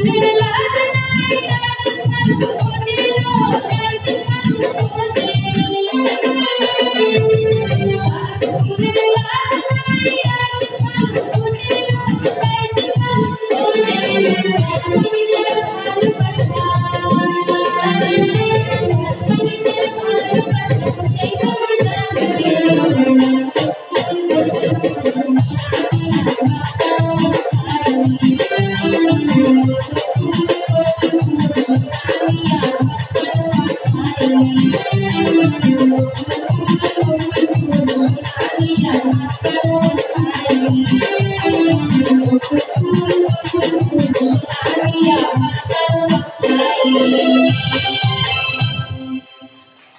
little love, little love, little love, little love, little love,